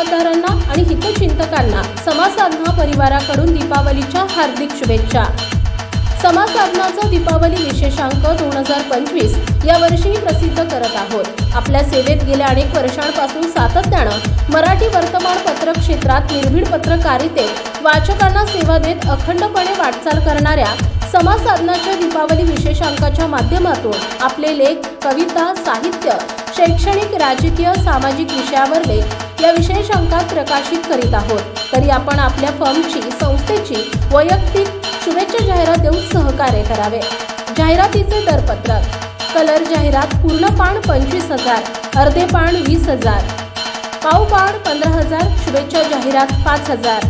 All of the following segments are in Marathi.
जबाबदारांना आणि हितचिंतकांना समाजसाधना परिवाराकडून दीपावलीच्या हार्दिक शुभेच्छा. समाजसाधनाचा दीपावली विशेषांक दोन हजार पंचवीस या वर्षीही प्रसिद्ध करत आहोत. आपल्या सेवेत गेल्या अनेक वर्षांपासून सातत्यानं मराठी वर्तमानपत्र क्षेत्रात निर्भीड पत्रकारितेत वाचकांना सेवा देत अखंडपणे वाटचाल करणाऱ्या समाजसाधनाच्या दीपावली विशेषांकाच्या माध्यमातून आपले लेख कविता साहित्य शैक्षणिक राजकीय सामाजिक विषयावर लेख विशेष अंकात प्रकाशित करीत आहोत. तरी आपण आपल्या फर्मची संस्थेची वैयक्तिक शुभेच्छा जाहिरात देऊन सहकार्य करावे. जाहिरातीचे दरपत्रक. कलर जाहिरात पूर्ण पान पंचवीस हजार अर्धे पान वीस हजार. पाव पान पंधरा हजार शुभेच्छा जाहिरात पाच हजार.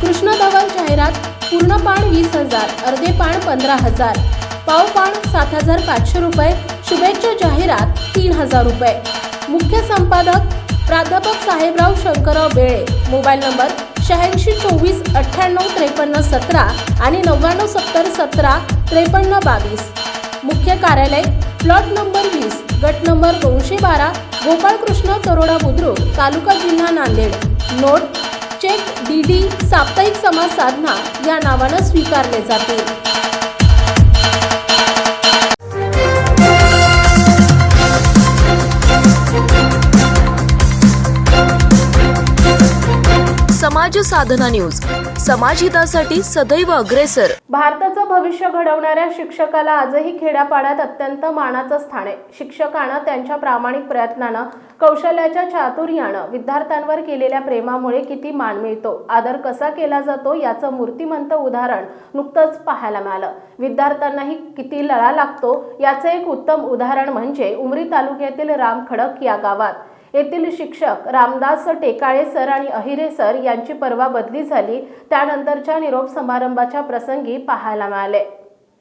कृष्णधवल जाहिरात पूर्ण पान वीस हजार अर्धे पान पंधरा हजार. पाव पान सात हजार पाचशे रुपये शुभेच्छा जाहिरात तीन हजार रुपये. मुख्य संपादक प्राध्यापक साहेबराव शंकरराव बेळे. मोबाईल नंबर शहाऐंशी चोवीस अठ्ठ्याण्णव त्रेपन्न सतरा आणि नव्याण्णव सत्तर सतरा त्रेपन्न बावीस. मुख्य कार्यालय प्लॉट नंबर वीस गट नंबर दोनशे बारा गोपाळकृष्ण तरोडा बुद्रुक तालुका जिल्हा Nanded. Note check D D साप्ताहिक समाज साधना या नावानं स्वीकारले जातील समाज साधना न्यूज. समाजहितासाठी सदैव अग्रेसर. भारताचं भविष्य घडवणाऱ्या शिक्षकाला आजही खेड्यापाड्यात अत्यंत मानाचं स्थान आहे. शिक्षकानं त्यांच्या प्रामाणिक प्रयत्नानं कौशल्याच्या चातुर्यानं विद्यार्थ्यांवर केलेल्या प्रेमामुळे किती मान मिळतो आदर कसा केला जातो याचं मूर्तिमंत उदाहरण नुकतंच पाहायला मिळालं. विद्यार्थ्यांनाही किती लळा लागतो याचं एक उत्तम उदाहरण म्हणजे उमरी तालुक्यातील रामखडक या गावात. येथील शिक्षक रामदास टेकाळे सर आणि अहिरे सर यांची परवा बदली झाली. त्यानंतरच्या निरोप समारंभाच्या प्रसंगी पाहायला मिळाले.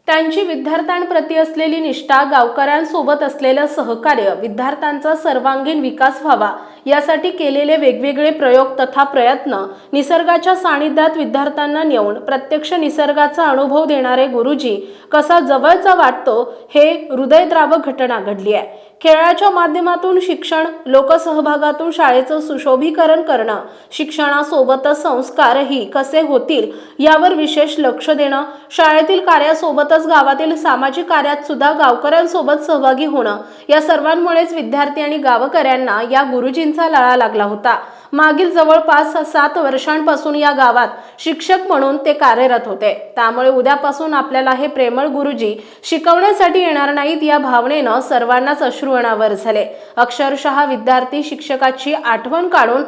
त्यांची विद्यार्थ्यांप्रती असलेली निष्ठा गावकऱ्यांसोबत असलेलं सहकार्य विद्यार्थ्यांचा सर्वांगीण विकास व्हावा यासाठी केलेले वेगवेगळे प्रयोग तथा प्रयत्न निसर्गाच्या सानिध्यात विद्यार्थ्यांना नेऊन प्रत्यक्ष निसर्गाचा अनुभव देणारे गुरुजी कसा जवळचा वाटतो हे हृदयद्रावक घटना घडली आहे. खेळाच्या माध्यमातून शिक्षण लोकसहभागातून शाळेचं सुशोभीकरण करणं शिक्षणासोबतच संस्कारही कसे होतील यावर विशेष लक्ष देणं शाळेतील कार्यासोबतच गावातील सामाजिक कार्यात सुद्धा गावकऱ्यांसोबत सहभागी होणं या सर्वांमुळेच विद्यार्थी आणि गावकऱ्यांना या गुरुजींचा लळा लागला होता. मागील जवळपास सात वर्षांपासून या गावात शिक्षक म्हणून ते कार्यरत होते. त्यामुळे उद्यापासून आपल्याला हे प्रेमळ गुरुजी शिकवण्यासाठी येणार नाहीत या भावनेनं सर्वांनाच अश्रू अनावर झाले. अक्षरशः विद्यार्थी शिक्षकाची आठवण काढून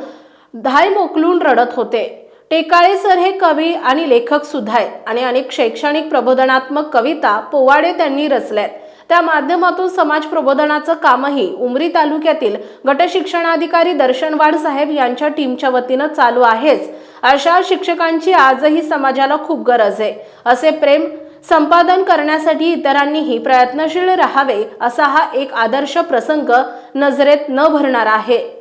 धाय मोकलून रडत होते. टेकाळे सर हे कवी आणि लेखक सुद्धा आहेत आणि अनेक शैक्षणिक प्रबोधनात्मक कविता पोवाडे त्यांनी रचल्यात. त्या माध्यमातून समाज प्रबोधनाचं कामही उमरी तालुक्यातील गटशिक्षणाधिकारी दर्शनवाड साहेब यांच्या टीमच्या वतीनं चालू आहेच. अशा शिक्षकांची आजही समाजाला खूप गरज आहे. असे प्रेम संपादन करण्यासाठी इतरांनीही प्रयत्नशील राहावे असा हा एक आदर्श प्रसंग नजरेत न भरणारा आहे.